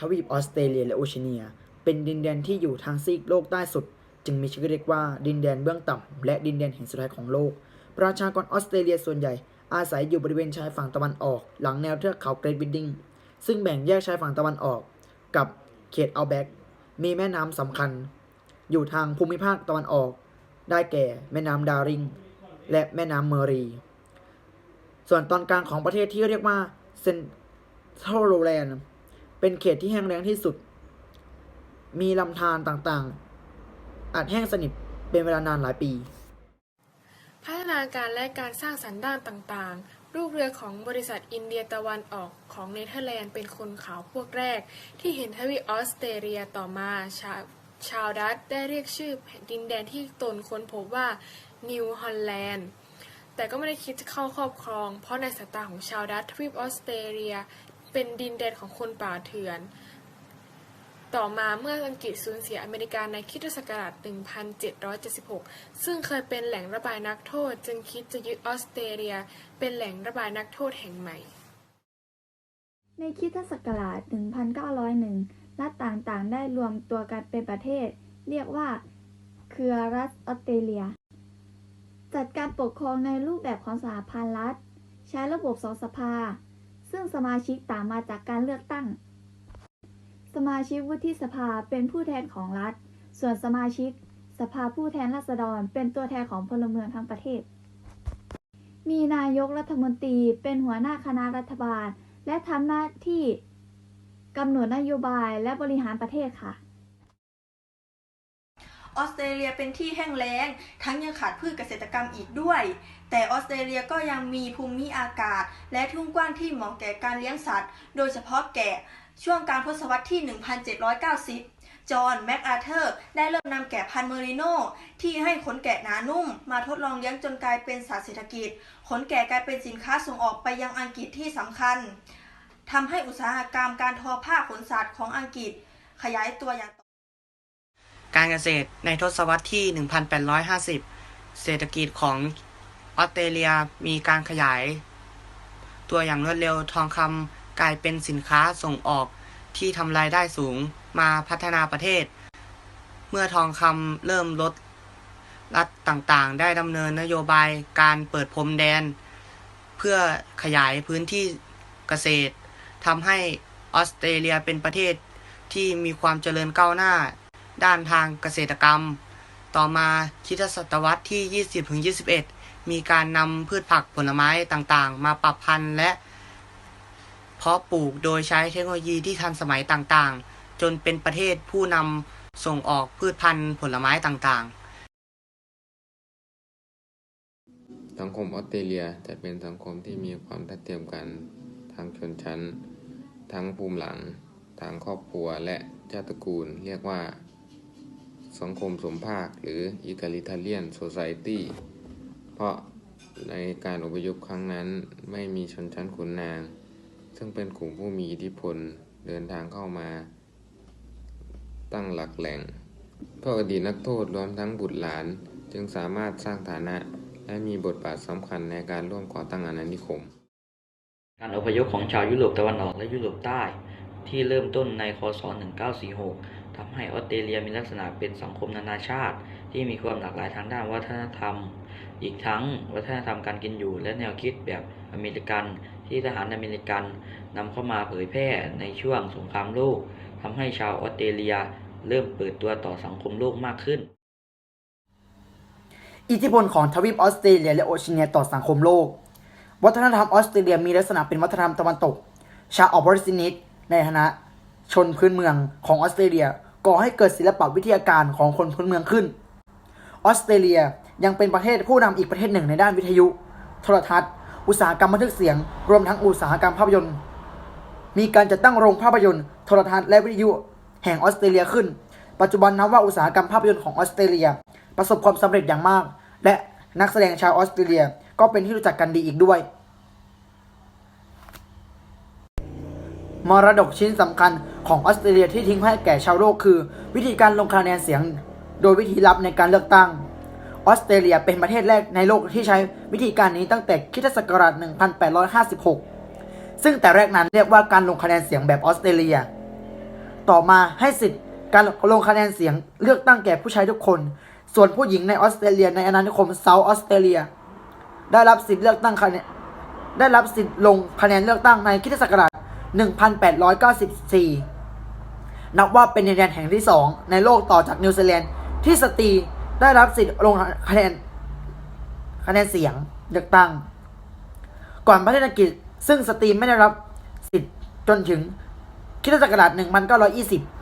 ทวีปออสเตรเลียและโอเชียเนีย เป็นดินแดนที่อยู่ทางซีกโลกใต้สุด จึงมีชื่อเรียกว่าดินแดนเบื้องต่ำและดินแดนแห่งสุดท้ายของโลก ประชากรออสเตรเลียส่วนใหญ่อาศัยอยู่บริเวณชายฝั่งตะวันออก หลังแนวเทือกเขาเกรทบิดดิงซึ่งแบ่งแยกชายฝั่งตะวันออก กับเขตเอัลแบกมีแม่น้ำสำคัญ อยู่ทางภูมิภาคตะวันออก ได้แก่แม่น้ำดาริง และแม่น้ำเมอรี ส่วนตอนกลางของประเทศที่เรียกว่าเซนทรัลโรแลนด์ เป็นเขตที่แห้งแล้งที่สุด มีลำธารต่างๆ อาจแห้งสนิทเป็นเวลานานหลายปี พัฒนาการและการสร้างสรรค์ด้านต่างๆลูกเรือของบริษัทอินเดียตะวันออกของเนเธอร์แลนด์เป็นคนขาวพวกแรก ที่เห็นทวีออสเตรเลียต่อมาชาวชาวดัตได้เรียกชื่อดินแดนที่ตนค้นพบว่านิวฮอลแลนด์แต่ก็ไม่ได้คิดจะเข้าครอบครอง เพราะในสายตาของชาวดัตทวีปออสเตรเลีย เป็นดินแดนของคนป่าเถื่อน ต่อมาเมื่ออังกฤษสูญเสียอเมริกาในคริสตศักราช 1776 ซึ่งเคยเป็นแหล่งระบายนักโทษ จึงคิดจะยึดออสเตรเลีย เป็นแหล่งระบายนักโทษแห่งใหม่ ในคริสตศักราช 1901 รัฐต่างๆ ได้รวมตัวกันเป็นประเทศ เรียกว่าเครือรัฐออสเตรเลีย จัดการปกครองในรูปแบบของสหพันธ์รัฐ ใช้ระบบสองสภา ซึ่งสมาชิกต่างมาจากการเลือกตั้ง สมาชิกวุฒิสภาเป็นผู้แทนของรัฐ ส่วนสมาชิก สภาผู้แทนราษฎร เป็นตัวแทนของพลเมืองทั้งประเทศ มีนายกรัฐมนตรีเป็นหัวหน้าคณะรัฐบาล และทำหน้าที่กำหนดนโยบายและบริหารประเทศค่ะ ออสเตรเลียเป็นที่แห้งแล้ง ทั้งยังขาดพืชเกษตรกรรมอีกด้วย แต่ออสเตรเลียก็ยังมีภูมิอากาศ และทุ่งกว้างที่เหมาะแก่การเลี้ยงสัตว์ โดยเฉพาะแกะช่วงการทศวรรษที่ 1790จอห์นแมคอาเธอร์ได้เริ่มนำแกะพันธุ์เมอริโนที่ให้ขนแกะหนานุ่ม มาทดลองเลี้ยงจนกลายเป็นสัตว์เศรษฐกิจ ขนแกะกลายเป็นสินค้าส่งออกไปยังอังกฤษที่สำคัญทำให้อุตสาหกรรมการทอผ้าขนสัตว์ของอังกฤษขยายตัวอย่าง การเกษตรในทศวรรษที่ 1850 เศรษฐกิจของออสเตรเลียมีการขยาย ตัวอย่างรวดเร็วทองคำกลายเป็นสินค้าส่งออกที่ทำรายได้สูงมาพัฒนาประเทศ เมื่อทองคำเริ่มลด รัฐต่างๆ ได้ดำเนินนโยบายการเปิดพรมแดน เพื่อขยายพื้นที่เกษตรทำให้ออสเตรเลียเป็นประเทศที่มีความเจริญก้าวหน้า ด้านทางเกษตรกรรม ต่อมาคริสตศตวรรษที่ 20-21 มีการนำพืชผักผลไม้ต่างๆ มาปรับพันธุ์และเพาะปลูกโดยใช้เทคโนโลยีที่ทันสมัยต่างๆ จนเป็นประเทศผู้นำส่งออกพืชพันธุ์ผลไม้ต่างๆ สังคมออสเตรเลียจะเป็นสังคมที่มีความทัดเทียมกันทางชนชั้น ทั้งภูมิหลังทางครอบครัวและชาติตระกูลเรียกว่า สังคมสมภาคหรือ egalitarian society เพราะในการอพยพครั้งนั้นไม่มีชนชั้นขุนนาง ซึ่งเป็นกลุ่มผู้มีอิทธิพลเดินทางเข้ามา ตั้งหลักแหล่งพวกอดีตนักโทษรวมทั้งบุตรหลานจึงสามารถสร้างฐานะและมีบทบาทสำคัญในการร่วมก่อตั้งอาณานิคม การอพยพของชาวยุโรปตะวันออกและยุโรปใต้ ที่เริ่มต้นในคศ1946 ทำให้ออสเตรเลียมีลักษณะเป็นสังคมนานาชาติ ที่มีความหลากหลายทางด้านวัฒนธรรม อีกทั้งวัฒนธรรมการกินอยู่และแนวคิดแบบอเมริกันที่ทหารอเมริกันนำเข้ามาเผยแพร่ในช่วงสงครามโลกทำให้ชาวออสเตรเลียเริ่มเปิดตัวต่อสังคมโลกมากขึ้น อิทธิพลของทวีปออสเตรเลียและโอเชียเนียต่อสังคมโลก วัฒนธรรมออสเตรเลียมีลักษณะเป็นวัฒนธรรมตะวันตก ชาวออบอริจินิสในฐานะชนพื้นเมืองของออสเตรเลีย ก่อให้เกิดศิลปวิทยาการของคนพื้นเมืองขึ้น ออสเตรเลียยังเป็นประเทศผู้นำอีกประเทศหนึ่งในด้านวิทยุ โทรทัศน์ อุตสาหกรรมบันทึกเสียง รวมทั้งอุตสาหกรรมภาพยนตร์ มีการจัดตั้งโรงภาพยนตร์ โทรทัศน์และวิทยุ แห่งออสเตรเลียขึ้น ปัจจุบันนับว่าอุตสาหกรรมภาพยนตร์ของออสเตรเลีย ประสบความสำเร็จอย่างมาก และนักแสดงชาวออสเตรเลียก็เป็นที่รู้จักกันดีอีกด้วย มรดกชิ้นสำคัญ ของออสเตรเลียที่ทิ้งให้แก่ชาวโลกคือ วิธีการลงคะแนนเสียง โดยวิธีลับในการเลือกตั้งออสเตรเลียเป็นประเทศแรกในโลกที่ใช้วิธีการนี้ตั้งแต่คริสตศักราช 1856 ซึ่งแต่แรกนั้นเรียกว่าการลงคะแนนเสียงแบบออสเตรเลีย ต่อมาให้สิทธิ์การลงคะแนนเสียงเลือกตั้งแก่ผู้ชายทุกคน ส่วนผู้หญิงในออสเตรเลียในอาณานิคมเซาท์ออสเตรเลีย ได้รับสิทธิ์เลือกตั้งคะแนนได้รับสิทธิ์ลงคะแนนเลือกตั้งในคริสตศักราช 1894 นับว่าเป็นดินแดนแห่งที่สองในโลกต่อจากนิวซีแลนด์ที่สตรีได้รับสิทธิ์ลงคะแนนคะแนนเสียงเลือกตั้ง ก่อนประเทศอังกฤษซึ่งสตรีไม่ได้รับสิทธิ์จนถึงคริดตศักราช1920